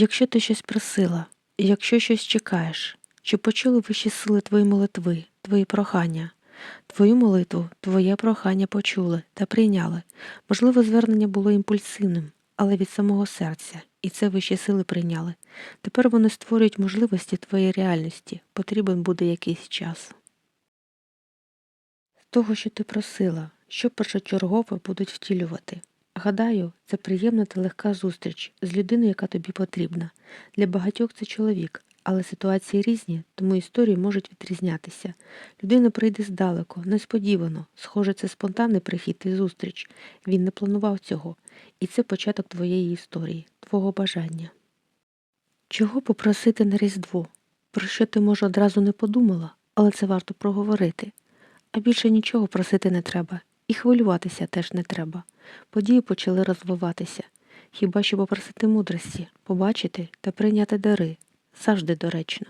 Якщо ти щось просила, якщо щось чекаєш, чи почули вищі сили твої молитви, твої прохання? Твою молитву, твоє прохання почули та прийняли. Можливо, звернення було імпульсивним, але від самого серця, і це вищі сили прийняли. Тепер вони створюють можливості твоєї реальності, потрібен буде якийсь час. З того, що ти просила, що першочергово будуть втілювати. Гадаю, це приємна та легка зустріч з людиною, яка тобі потрібна. Для багатьох це чоловік, але ситуації різні, тому історії можуть відрізнятися. Людина прийде здалеку, несподівано, схоже, це спонтанний прихід і зустріч. Він не планував цього, і це початок твоєї історії, твого бажання. Чого попросити на Різдво? Про що ти, може, одразу не подумала, але це варто проговорити. А більше нічого просити не треба, і хвилюватися теж не треба. Події почали розвиватися. Хіба що попросити мудрості, побачити та прийняти дари завжди доречно.